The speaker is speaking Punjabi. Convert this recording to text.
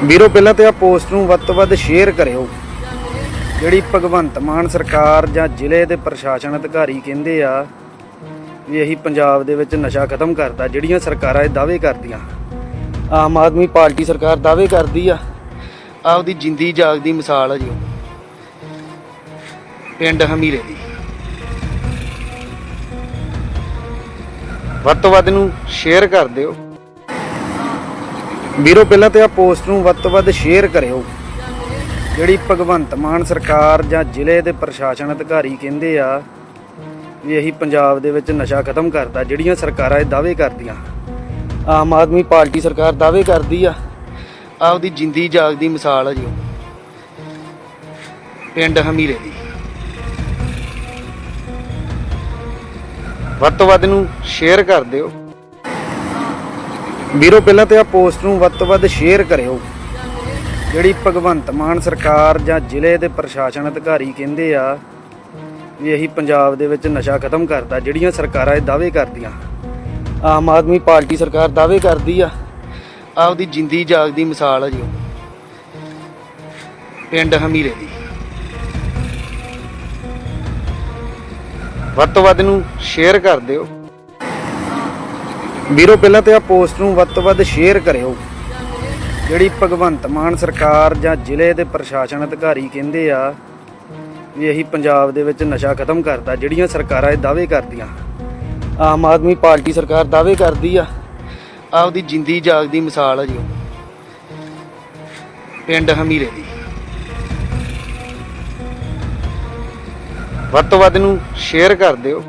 ਵੀਰੋ, ਪਹਿਲਾਂ ਤੇ ਆ ਪੋਸਟ ਨੂੰ ਵੱਧ ਤੋਂ ਵੱਧ ਸ਼ੇਅਰ ਕਰਿਓ। ਜਿਹੜੀ ਭਗਵੰਤ ਮਾਨ ਸਰਕਾਰ ਜਾਂ ਜ਼ਿਲ੍ਹੇ ਦੇ ਪ੍ਰਸ਼ਾਸਨ ਅਧਿਕਾਰੀ ਕਹਿੰਦੇ ਆ ਵੀ ਇਹੀ ਪੰਜਾਬ ਦੇ ਵਿੱਚ ਨਸ਼ਾ ਖਤਮ ਕਰਦਾ, ਜਿਹੜੀਆਂ ਸਰਕਾਰਾਂ ਇਹ ਦਾਅਵੇ ਕਰਦੀਆਂ। ਆਮ ਆਦਮੀ ਪਾਰਟੀ ਸਰਕਾਰ ਦਾਅਵੇ ਕਰਦੀ ਆ, ਆਪਦੀ ਜਿੰਦੀ ਜਾਗਦੀ ਮਿਸਾਲ ਆ ਜੀ ਪਿੰਡ ਹਮੀਰੇ ਦੀ। ਵੱਧ ਤੋਂ ਵੱਧ ਨੂੰ ਸ਼ੇਅਰ ਕਰ ਦਿਓ। ਵੀਰੋ, ਪਹਿਲਾਂ ਤੇ ਆ ਪੋਸਟ ਨੂੰ ਵੱਧ ਤੋਂ ਵੱਧ ਸ਼ੇਅਰ ਕਰਿਓ। ਜਿਹੜੀ ਭਗਵੰਤ ਮਾਨ ਸਰਕਾਰ ਜਾਂ ਜ਼ਿਲ੍ਹੇ ਦੇ ਪ੍ਰਸ਼ਾਸਨ ਅਧਿਕਾਰੀ ਕਹਿੰਦੇ ਆ ਵੀ ਅਸੀਂ ਪੰਜਾਬ ਦੇ ਵਿੱਚ ਨਸ਼ਾ ਖਤਮ ਕਰਦਾ, ਜਿਹੜੀਆਂ ਸਰਕਾਰਾਂ ਇਹ ਦਾਅਵੇ ਕਰਦੀਆਂ। ਆਮ ਆਦਮੀ ਪਾਰਟੀ ਸਰਕਾਰ ਦਾਅਵੇ ਕਰਦੀ ਆ, ਆਪਦੀ ਜਿੰਦੀ ਜਾਗਦੀ ਮਿਸਾਲ ਆ ਜੀ ਪਿੰਡ ਹਮੀਰੇ ਦੀ। ਵੱਧ ਤੋਂ ਵੱਧ ਨੂੰ ਸ਼ੇਅਰ ਕਰ ਦਿਓ। ਵੀਰੋ, ਪਹਿਲਾਂ ਤੇ ਆ ਪੋਸਟ ਨੂੰ ਵੱਧ ਤੋਂ ਵੱਧ ਸ਼ੇਅਰ ਕਰਿਓ। ਜਿਹੜੀ ਭਗਵੰਤ ਮਾਨ ਸਰਕਾਰ ਜਾਂ ਜ਼ਿਲ੍ਹੇ ਦੇ ਪ੍ਰਸ਼ਾਸਨ ਅਧਿਕਾਰੀ ਕਹਿੰਦੇ ਆ ਵੀ ਇਹੀ ਪੰਜਾਬ ਦੇ ਵਿੱਚ ਨਸ਼ਾ ਖਤਮ ਕਰਦਾ, ਜਿਹੜੀਆਂ ਸਰਕਾਰਾਂ ਇਹ ਦਾਅਵੇ ਕਰਦੀਆਂ। ਆਮ ਆਦਮੀ ਪਾਰਟੀ ਸਰਕਾਰ ਦਾਅਵੇ ਕਰਦੀ ਆ, ਆਪਦੀ ਜਿੰਦੀ ਜਾਗਦੀ ਮਿਸਾਲ ਆ ਜੀ ਉਹ। ਪਿੰਡ ਹਮੀਰੇ ਦੀ। ਵੱਧ ਤੋਂ ਵੱਧ ਨੂੰ ਸ਼ੇਅਰ ਕਰ ਦਿਓ। ਵੀਰੋ, ਪਹਿਲਾਂ ਤੇ ਆ ਪੋਸਟ ਨੂੰ ਵੱਧ ਤੋਂ ਵੱਧ ਸ਼ੇਅਰ ਕਰਿਓ। ਜਿਹੜੀ ਭਗਵੰਤ ਮਾਨ ਸਰਕਾਰ ਜਾਂ ਜ਼ਿਲ੍ਹੇ ਦੇ ਪ੍ਰਸ਼ਾਸਨ ਅਧਿਕਾਰੀ ਕਹਿੰਦੇ ਆ ਵੀ ਅਸੀਂ ਪੰਜਾਬ ਦੇ ਵਿੱਚ ਨਸ਼ਾ ਖਤਮ ਕਰਦਾ, ਜਿਹੜੀਆਂ ਸਰਕਾਰਾਂ ਇਹ ਦਾਅਵੇ ਕਰਦੀਆਂ। ਆਮ ਆਦਮੀ ਪਾਰਟੀ ਸਰਕਾਰ ਦਾਅਵੇ ਕਰਦੀ ਆ, ਆਪਦੀ ਜਿੰਦੀ ਜਾਗਦੀ ਮਿਸਾਲ ਆ ਜੀ ਪਿੰਡ ਹਮੀਰੇ ਦੀ। ਵੱਧ ਤੋਂ ਵੱਧ ਨੂੰ ਸ਼ੇਅਰ ਕਰ ਦਿਓ।